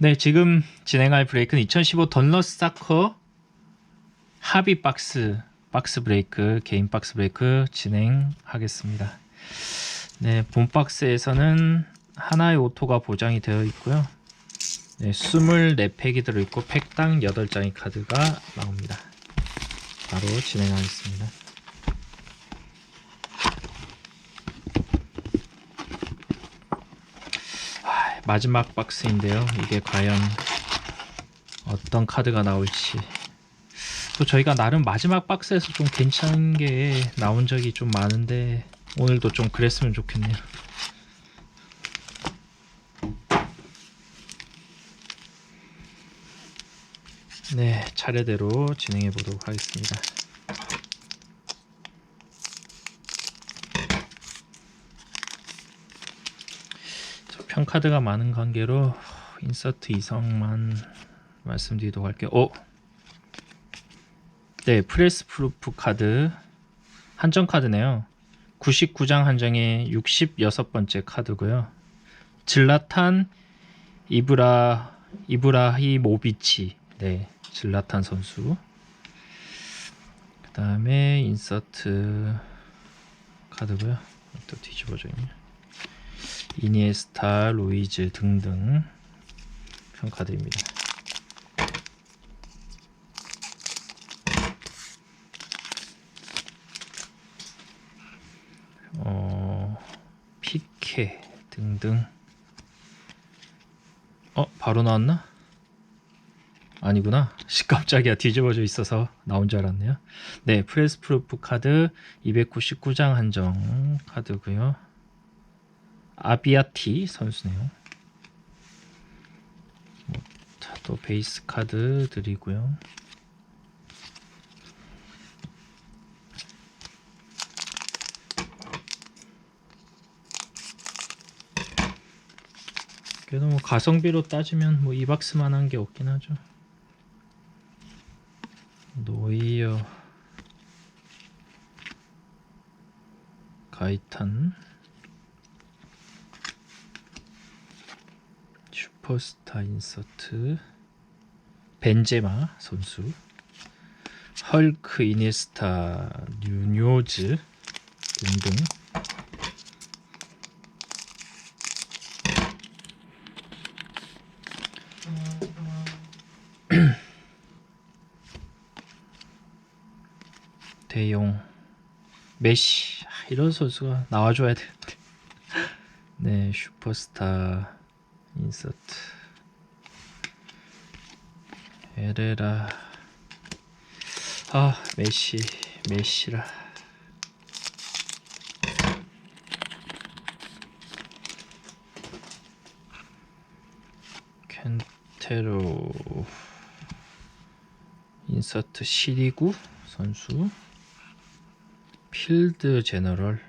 네, 지금 진행할 브레이크는 2015 던러스 사커 합의 박스 박스 브레이크 개인 박스 브레이크 진행하겠습니다. 네, 본 박스에서는 하나의 오토가 보장이 되어 있고요. 네, 24팩이 들어있고 팩당 8장의 카드가 나옵니다. 바로 진행하겠습니다. 마지막 박스인데요. 이게 과연 어떤 카드가 나올지. 또 저희가 나름 마지막 박스에서 좀 괜찮은 게 나온 적이 좀 많은데 오늘도 좀 그랬으면 좋겠네요. 네, 차례대로 진행해 보도록 하겠습니다. 저 평카드가 많은 관계로 인서트 이성만 말씀드리도록 할게요. 오! 네, 프레스 프루프 카드 한정 카드네요. 99장 한정의 66번째 카드고요. 질라탄 이브라 이브라히모비치 네, 질라탄 선수. 그다음에 인서트 카드고요. 또 뒤집어져 있네. 이니에스타, 로이즈 등등 평카드입니다. 어, 피케 등등. 어, 바로 나왔나? 아니구나. 씨, 깜짝이야. 뒤집어져 있어서 나온 줄 알았네요. 네, 프레스 프루프 카드 299장 한정 카드고요. 아비아티 선수네요. 뭐, 자, 또 베이스 카드 드리고요. 그래도 뭐 가성비로 따지면 뭐이 박스만 한 게 없긴 하죠. 노이어 가이탄 슈퍼스타 인서트. 벤제마 선수. 헐크 이니스타 뉴뇨즈 등등. 대용 메시. 아, 이런 선수가 나와줘야 되는데. 네 슈퍼스타 인서트. 에레라. 아 메시 메시라. 켄테로. 인서트 시리구 선수. 필드 제너럴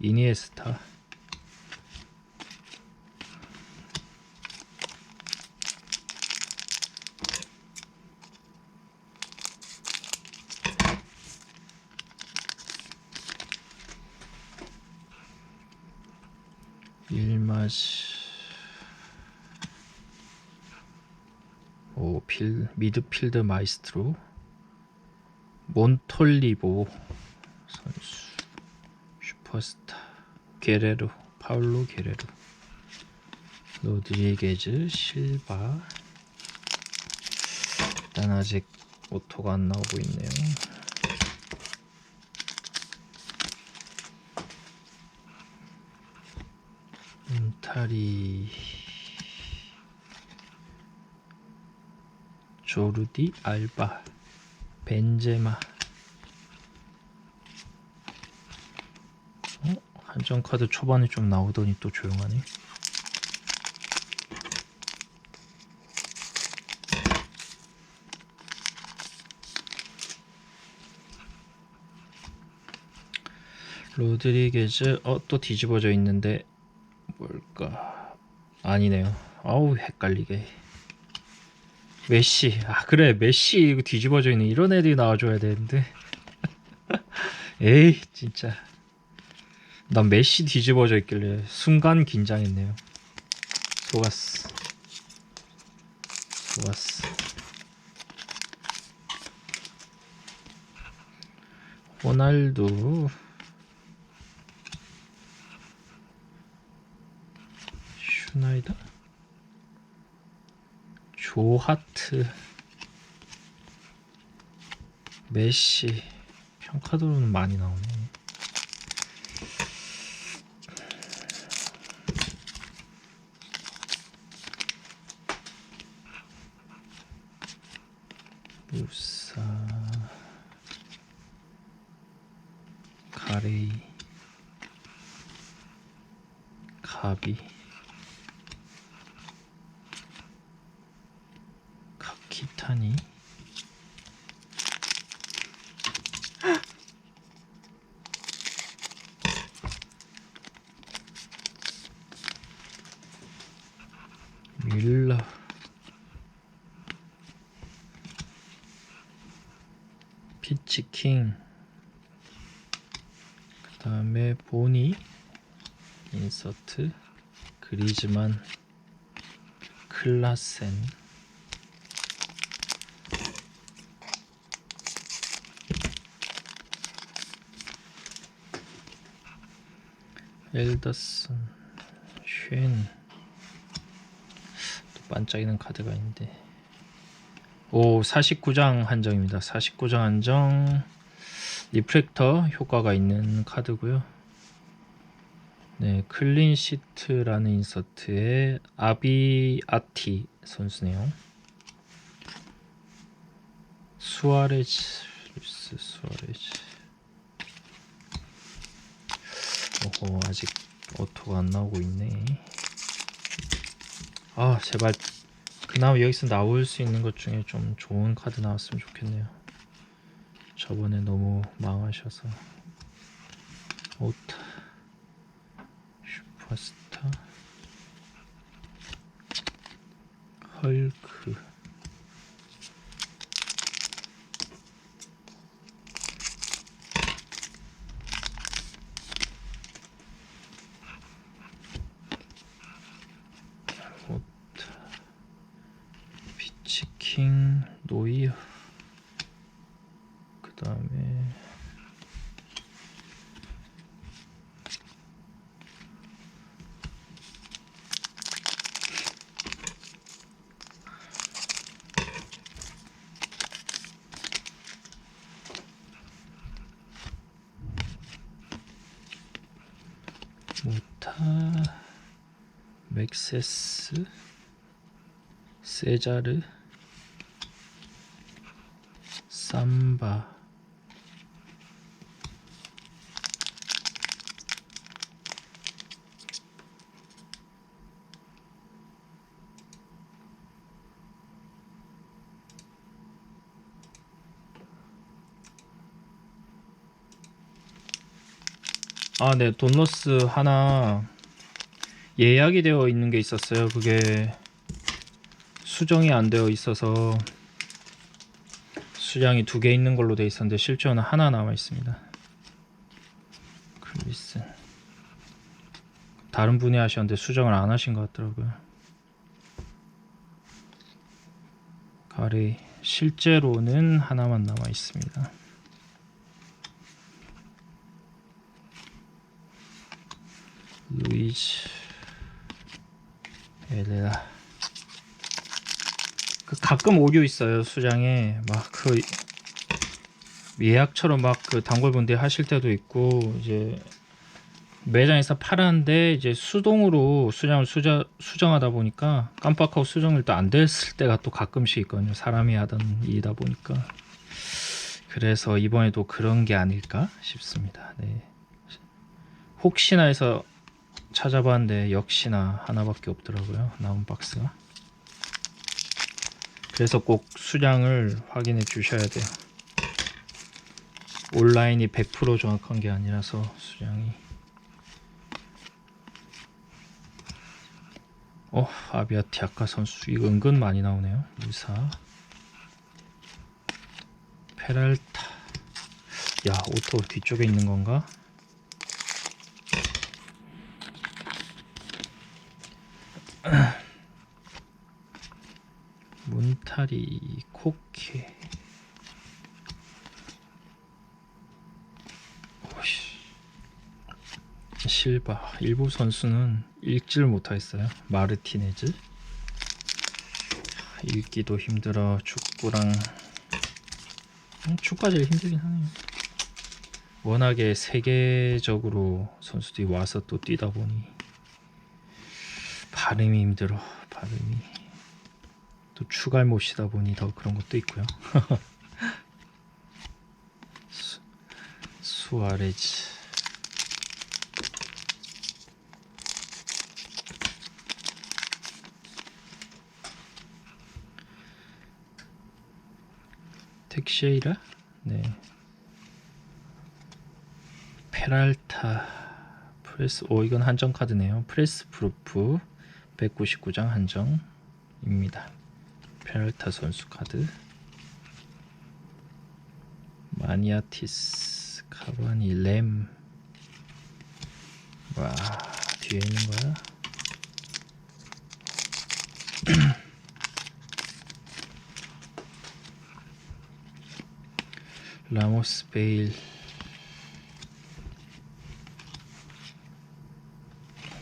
이니에스타 일마시. 오필 미드필드 마이스트로. 몬톨리보. 선수. 슈퍼스타. 게레로 파울로 게레로. 로드리게즈 실바. 일단 아직 오토가 안 나오고 있네요 인 타리 조르디 알바 벤제마 어? 한정 카드 초반에 좀 나오더니 또 조용하네. 로드리게즈 어 또 뒤집어져 있는데 뭘까? 아니네요. 아우 헷갈리게. 메시. 아 그래. 메시 이거 뒤집어져 있는 이런 애들이 나와줘야 되는데. 에이 진짜. 난 메시 뒤집어져 있길래 순간 긴장했네요. 속았어. 좋았어. 호날두 슈나이더 조하트 메시 평카도로는 많이 나오네. 무사 가레이 가비 카키 타니? 밀라 피치킹. 그 다음에 보니 인서트 그리즈만 클라센 엘더슨 쉔. 또 반짝이는 카드가 있는데. 오 49장 한정입니다. 49장 한정. 리프렉터 효과가 있는 카드고요. 네 클린 시트라는 인서트의 아비아티 선수네요. 수아레즈 루스 수아레즈 오호 아직 오토가 안 나오고 있네. 아 제발. 그나마 여기서 나올 수 있는 것 중에 좀 좋은 카드 나왔으면 좋겠네요. 저번에 너무 망하셔서. 오타. 슈퍼스타. 헐크 오타 피치킹 노이어 그 다음에 모타 맥 세스 세자르 삼바 아, 네, 돈로스 하나 예약이 되어 있는 게 있었어요. 그게 수정이 안 되어 있어서 수량이 두 개 있는 걸로 돼 있었는데 실제로는 하나 남아 있습니다. 크리슨 다른 분이 하셨는데 수정을 안 하신 것 같더라고요. 가리 실제로는 하나만 남아 있습니다. 루이즈 에레라 그 가끔 오류 있어요 수장에. 막 그 예약처럼 막 그 단골 분들 하실 때도 있고 이제 매장에서 팔았는데 이제 수동으로 수정을 수정, 수정하다 보니까 깜빡하고 수정을 또 안 됐을 때가 또 가끔씩 있거든요. 사람이 하던 일이다 보니까. 그래서 이번에도 그런 게 아닐까 싶습니다. 네. 혹시나 해서 찾아봤는데 역시나 하나밖에 없더라고요 나온 박스가. 그래서 꼭 수량을 확인해 주셔야 돼요. 온라인이 100% 정확한 게 아니라서 수량이. 어 아비아티 아까 선수. 이거 은근 많이 나오네요. 무사. 페랄타. 야 오토 뒤쪽에 있는 건가 문타 리 코케 오씨. 실바. 일부 선수는 읽지를 못하겠어요. 마르티네즈. 읽기도 힘들어. 축구랑. 음, 축구가 제일 힘들긴 하네요. 워낙에 세계적으로 선수들이 와서 또 뛰다 보니. 발음이 힘들어. 발음이 또 추갈못이다 보니 더 그런 것도 있고요. 수, 수아레즈 텍쉐이라? 네. 페랄타. 프레스 오 이건 한정 카드네요. 프레스 프루프. 199장 한정입니다 페랄타 선수 카드. 마니아티스 카바니 램. 와, 뒤에 있는 거야? 라모스 베일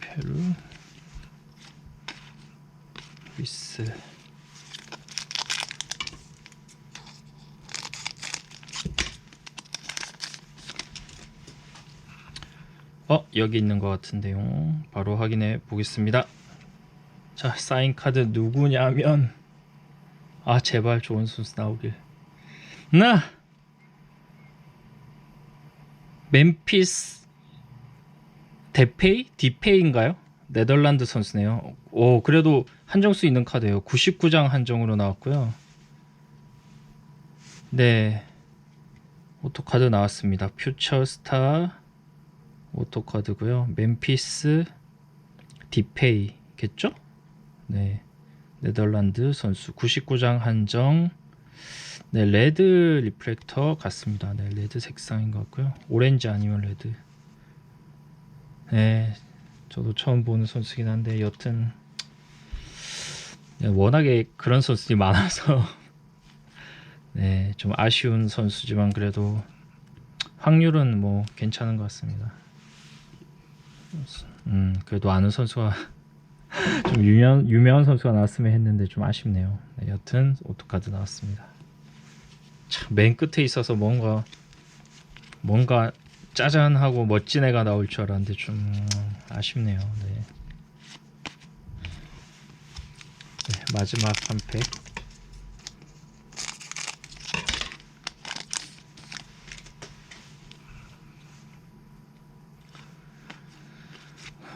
페루 리스 어 여기 있는 것 같은데요 바로 확인해 보겠습니다 자 사인 카드 누구냐면 아 제발 좋은 선수 나오길 나 멤피스 데페이? 디페이인가요? 네덜란드 선수네요. 오, 그래도 한정수 있는 카드예요. 99장 한정으로 나왔고요. 네. 오토카드 나왔습니다. 퓨처스타 오토카드고요. 멤피스 디페이겠죠? 네. 네덜란드 선수 99장 한정 네, 레드 리프렉터 같습니다. 네, 레드 색상인 것 같고요. 오렌지 아니면 레드. 네, 저도 처음 보는 선수긴 한데 여튼 네, 워낙에 그런 선수들이 많아서 네, 좀 아쉬운 선수지만 그래도 확률은 뭐 괜찮은 것 같습니다. 음, 그래도 아는 선수가 좀 유명 유명한 선수가 나왔으면 했는데 좀 아쉽네요. 네, 여튼 오토카드 나왔습니다. 참, 맨 끝에 있어서 뭔가 뭔가 짜잔하고 멋진 애가 나올 줄 알았는데 좀 아쉽네요. 네. 네, 마지막 한 팩.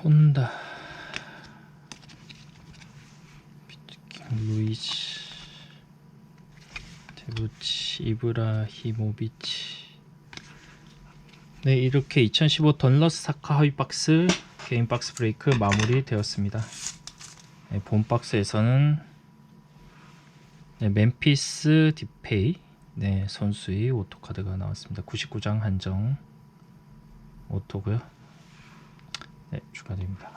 혼다. 루이즈 데부치 이브라히모비치. 네 이렇게 2015 던러스 사카 하위 박스 개인 박스 브레이크 마무리 되었습니다. 네, 본 박스에서는 네, 멤피스 디페이 네, 선수의 오토카드가 나왔습니다. 99장 한정. 오토고요 네 축하드립니다